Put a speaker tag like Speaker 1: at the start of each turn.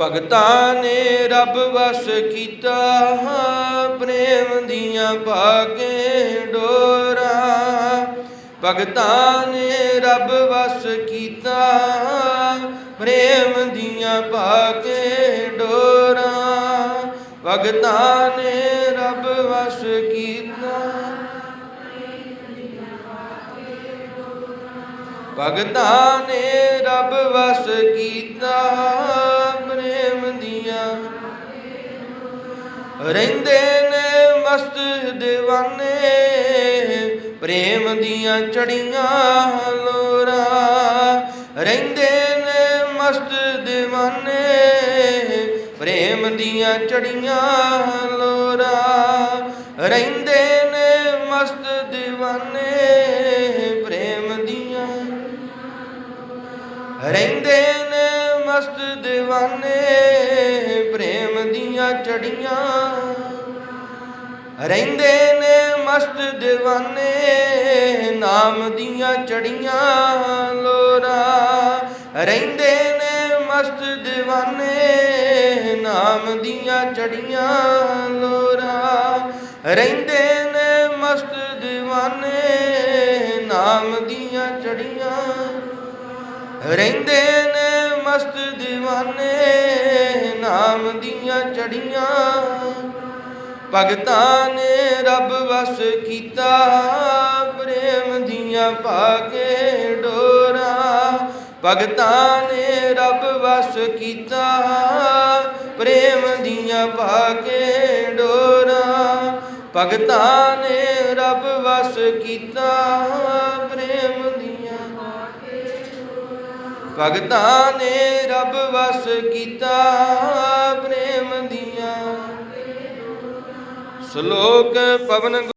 Speaker 1: ਭਗਤਾਂ ਨੇ ਰੱਬ ਵਸ ਕੀਤਾ, ਪ੍ਰੇਮ ਦੀਆਂ ਭਾਗੇ ਡੋਰਾ। ਭਗਤਾਂ ਨੇ ਰੱਬ ਵਸ ਕੀਤਾ, ਪ੍ਰੇਮ ਦੀਆਂ ਭਾਗੇ ਡੋਰਾ। ਭਗਤਾਂ ਨੇ ਰੱਬ ਵਸ ਕੀਤਾ, ਭਗਤਾਂ ਨੇ ਰੱਬ ਵਸ ਕੀਤਾ। ਰਹਿੰਦੇ ਨੇ ਮਸਤ دیਵਾਨੇ ਪ੍ਰੇਮ ਦੀਆਂ ਚੜੀਆਂ ਲੋਰਾ। ਰਹਿੰਦੇ ਨੇ ਮਸਤ دیਵਾਨੇ ਪ੍ਰੇਮ ਦੀਆਂ ਚੜੀਆਂ ਲੋਰਾ। ਰਹਿੰਦੇ ਨੇ ਮਸਤ دیਵਾਨੇ ਪ੍ਰੇਮ ਦੀਆਂ ਰਹਿੰਦੇ ਨੇ ਮਸਤ دیਵਾਨੇ ਪ੍ਰੇਮ ਦੀਆਂ ਚੜੀਆਂ ਰਹਿੰਦੇ ਨੇ ਮਸਤ دیਵਾਨੇ ਨਾਮ ਦੀਆਂ ਚੜੀਆਂ ਲੋਰਾ। ਰਹਿੰਦੇ ਨੇ ਮਸਤ دیਵਾਨੇ ਨਾਮ ਦੀਆਂ ਚੜੀਆਂ ਲੋਰਾ। ਰਹਿੰਦੇ ਨੇ ਮਸਤ دیਵਾਨੇ ਨਾਮ ਦੀਆਂ ਚੜੀਆਂ ਰਹਿੰਦੇ ਨੇ ਮਸਤ دیਵਾਨੇ ਨਾਮ ਦੀਆਂ ਚੜੀਆਂ ਭਗਤਾਂ ਨੇ ਰੱਬ ਵਸ ਕੀਤਾ, ਪ੍ਰੇਮ ਦੀਆਂ ਭਾਗੇ ਡੋਰਾ। ਭਗਤਾਂ ਨੇ ਰੱਬ ਵਸ ਕੀਤਾ, ਪ੍ਰੇਮ ਦੀਆਂ ਭਾਗੇ ਡੋਰਾ। ਭਗਤਾਂ ਨੇ ਰੱਬ ਵਸ ਕੀਤਾ, ਪ੍ਰੇਮ ਦੀਆਂ ਭਗਤਾਂ ਨੇ ਰੱਬ ਵਸ ਕੀਤਾ, ਪ੍ਰੇਮ ਦੀਆਂ ਸ਼ਲੋਕ ਪਵਨ